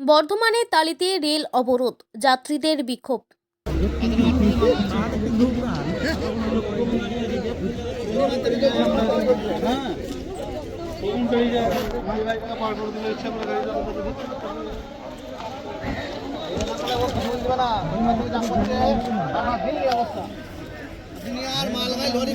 বর্ধমানের তালিতে রেল অবরোধ যাত্রীদের বিক্ষোভ। লরি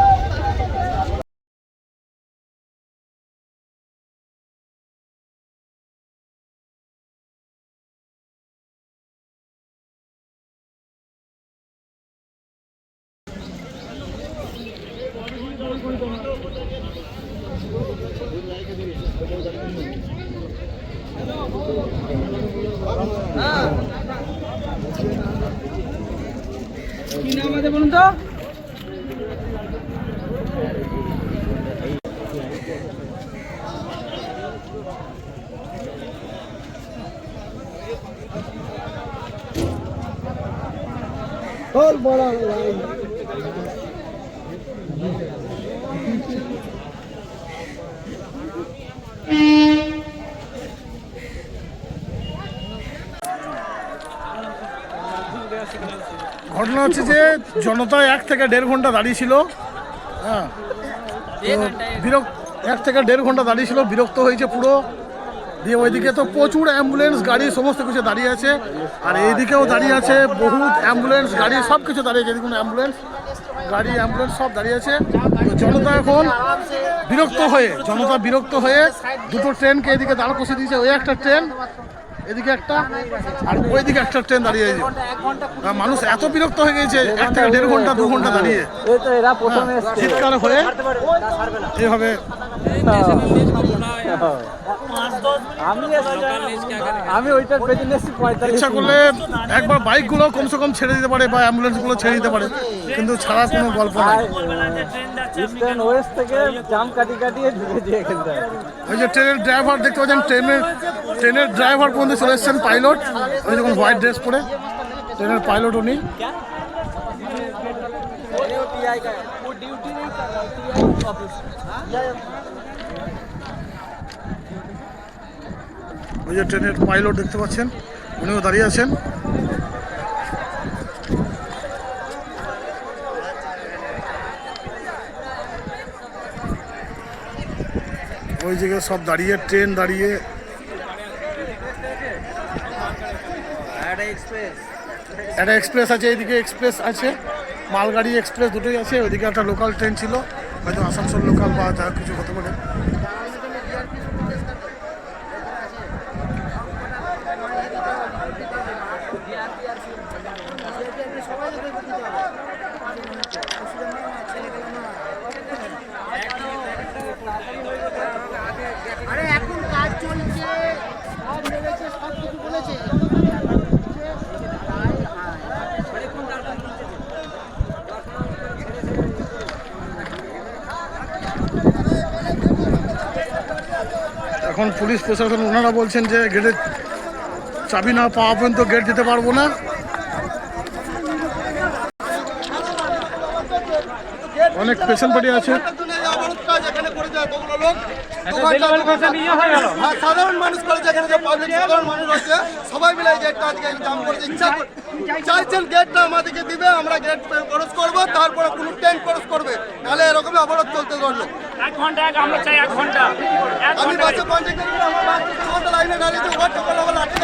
কি নাম আছে বলুন তো বড় ঘটনা হচ্ছে যে জনতা এক থেকে দেড় ঘণ্টা দাঁড়িয়ে ছিল হ্যাঁ বিরক্ত, এক থেকে দেড় ঘণ্টা দাঁড়িয়ে ছিল বিরক্ত হয়েছে পুরো। দিয়ে ওইদিকে তো প্রচুর অ্যাম্বুলেন্স, গাড়ি, সমস্ত কিছু দাঁড়িয়ে আছে। আর এইদিকেও দাঁড়িয়ে আছে বহুত অ্যাম্বুলেন্স, গাড়ি সব কিছু দাঁড়িয়ে আছে, দেখুন অ্যাম্বুলেন্স, গাড়ি, অ্যাম্বুলেন্স, সব দাঁড়িয়ে আছে। তো জনতা এখন বিরক্ত হয়ে, জনতা বিরক্ত হয়ে দুটো ট্রেনকে এদিকে দাঁড় কষিয়ে দিয়েছে, ওই একটা ট্রেন এদিকে একটা আর ওইদিকে একটা ট্রেন দাঁড়িয়ে আছে মানুষ এত বিরক্ত হয়ে গেছে এক থেকে দেড় ঘণ্টা দু ঘণ্টা দাঁড়িয়ে। শীতকাল হ্যাঁ, এইভাবে আমি ওইটার পেছনে ইচ্ছা করলে একবার বাইকগুলো কমসে কম ছেড়ে দিতে পারে বা অ্যাম্বুলেন্সগুলো ছেড়ে দিতে পারে কিন্তু ছাড়ার কোনো গল্প নাই। ইস্টার্ন ওয়েস্ট থেকে জাম কাটি কাটিয়ে ঢুকেছি এখানটায় ওই যে ট্রেনের ড্রাইভার দেখতে পাচ্ছেন ট্রেনের ট্রেনের ড্রাইভার পর্যন্ত চলে এসেছেন পাইলট। ওই যখন হোয়াইট ড্রেস পরে ট্রেনের পাইলট উনি। ওই যে ট্রেনের পাইলট দেখতে পাচ্ছেন, উনিও দাঁড়িয়ে আছেন। ওই জায়গায় সব দাঁড়িয়ে, ট্রেন দাঁড়িয়ে। একটা এক্সপ্রেস আছে, এইদিকে এক্সপ্রেস আছে, মালগাড়ি এক্সপ্রেস দুটোই আছে, ওইদিকে একটা লোকাল ট্রেন ছিল, হয়তো আসানসোল লোকাল বা যা কিছু হতে পারে। আরে এখন কাজ চলছে সব নেমেছে সব কিছু বলেছে এখন পুলিশ প্রশাসন ওনারা বলছেন যে গেটের চাবি না পাওয়া পর্যন্ত গেট দিতে পারব না। অনেক পেশেন্ট পার্টি আছে। হ্যাঁ, সাধারণ মানুষ করেছে এখানে যে পাবলিক সাধারণ মানুষ আছে সবাই মিলে গেটটা আজকে জাম করেছে। ইচ্ছা চাইছেন গেটটা আমাদেরকে দিবে আমরা গেট ক্রস করব তারপরে কোনো ট্যাঙ্ক ক্রস করবে। নাহলে এরকমই অবরোধ চলতে ধরলো। এক ঘণ্টা এক আমরা চাই এক ঘণ্টা। আমি বাসে পঞ্চায়েত করি আমার বাস ঘণ্টা লাইনে দাঁড়িয়েছে লাঠি